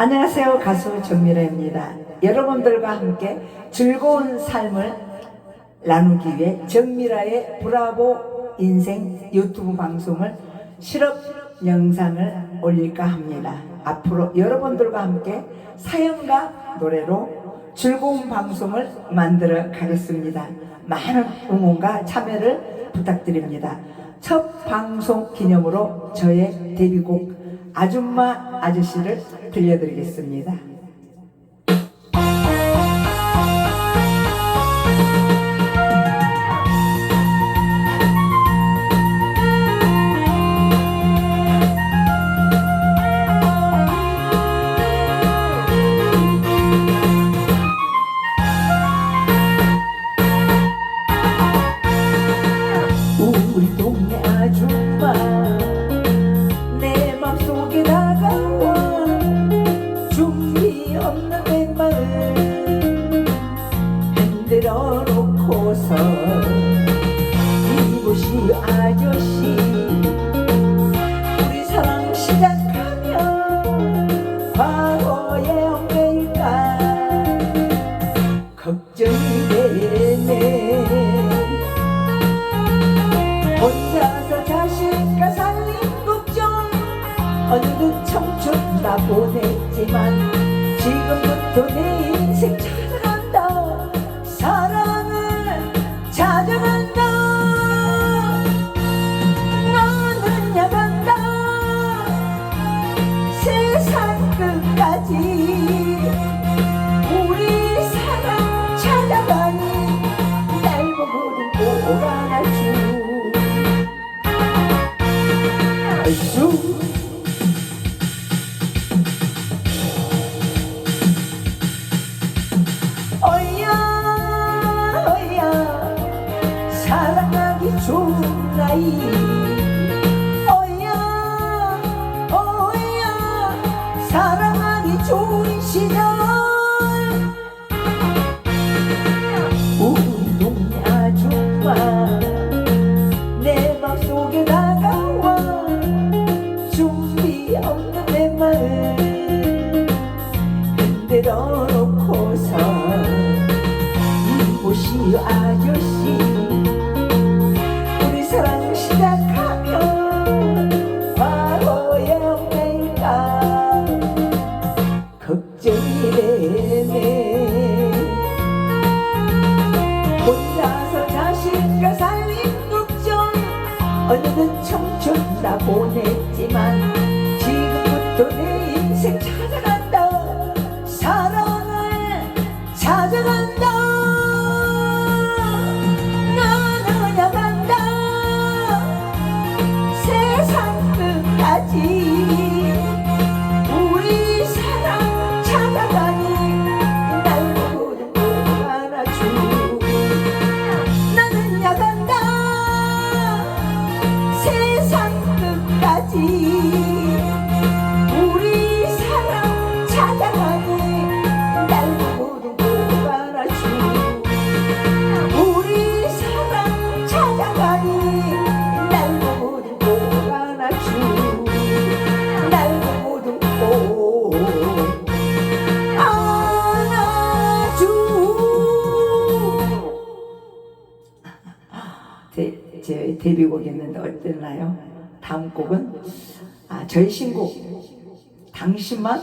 안녕하세요. 가수 정미라입니다. 여러분들과 함께 즐거운 삶을 나누기 위해 정미라의 브라보 인생 유튜브 방송을 실업 영상을 올릴까 합니다. 앞으로 여러분들과 함께 사연과 노래로 즐거운 방송을 만들어 가겠습니다. 많은 응원과 참여를 부탁드립니다. 첫 방송 기념으로 저의 데뷔곡 아줌마 아저씨를 들려드리겠습니다. 흔들어 놓고서 이곳이 아저씨 우리 사랑 시작하면 과거의 엉매일까? 걱정이 되네 혼자서 자식과 살림 걱정. 어느덧 청춘 다 보냈지만 지금 시절 우리 동네 아줌마 내 맘속에 다가와 준비 없는 내 마음 흔들어 놓고서 이곳이 아저씨 어느 곡이었는데 어땠나요? 다음 곡은 아, 저희 신곡 당신만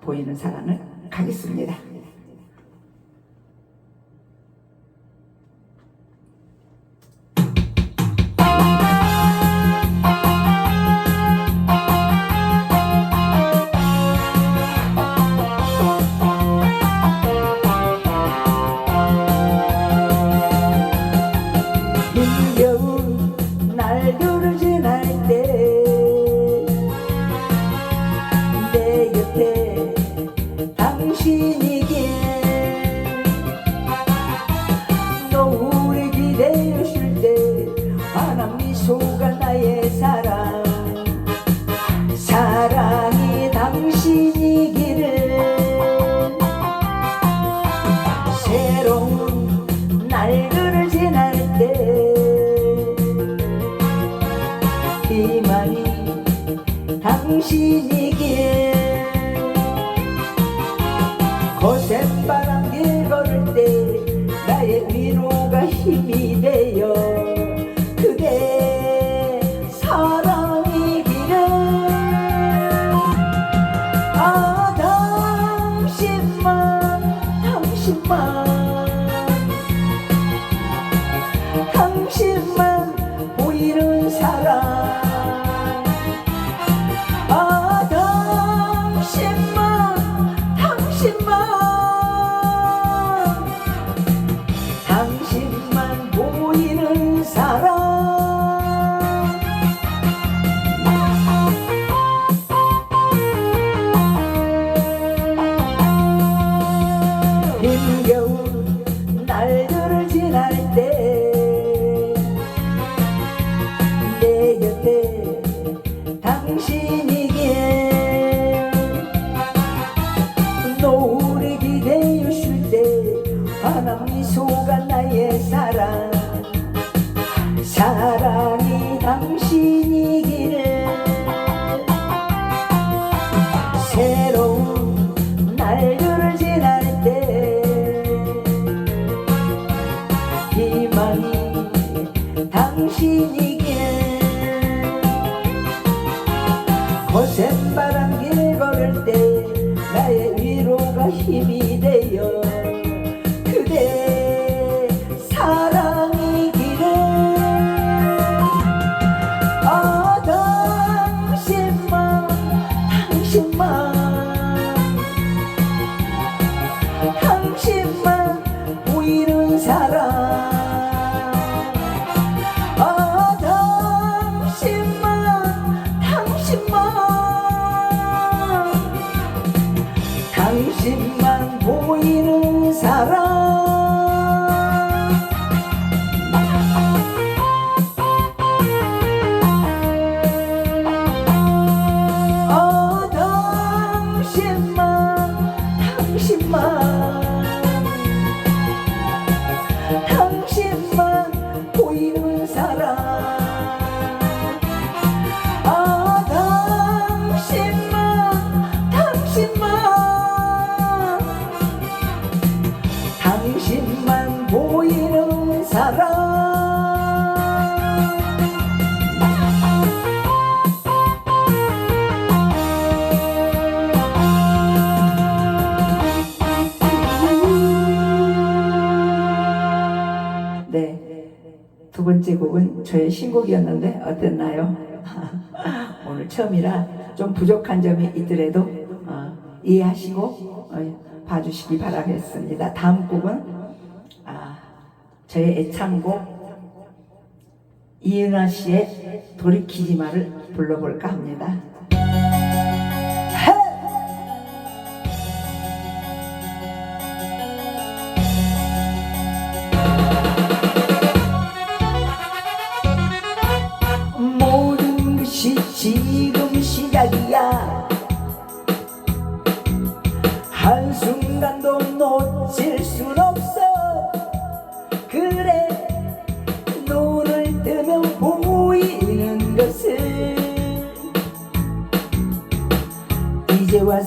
보이는 사랑을 가겠습니다. 거센 바람 길 걸을 때 나의 위로가 힘이 되어 그대 사랑이기를 아 당신만 당신만 당신만 보이는 사랑 사랑 사랑이 당신이기를 새로운 날들을 지날 때 희망이 당신이기에 거센 바람 길 걸을 때 나의 위로가 힘이 보 저의 신곡이었는데 어땠나요? 오늘 처음이라 좀 부족한 점이 있더라도 어, 이해하시고 어, 봐주시기 바라겠습니다. 다음 곡은 아, 저의 애창곡 이은하 씨의 돌이키지 마를 불러볼까 합니다.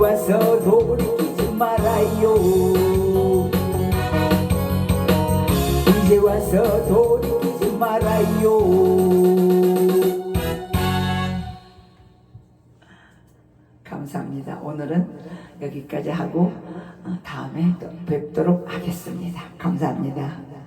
와서 돌이키지 말아요. 이제 와서 돌이키지 말아요. 감사합니다. 오늘은 여기까지 하고 어, 다음에 또 뵙도록 하겠습니다. 감사합니다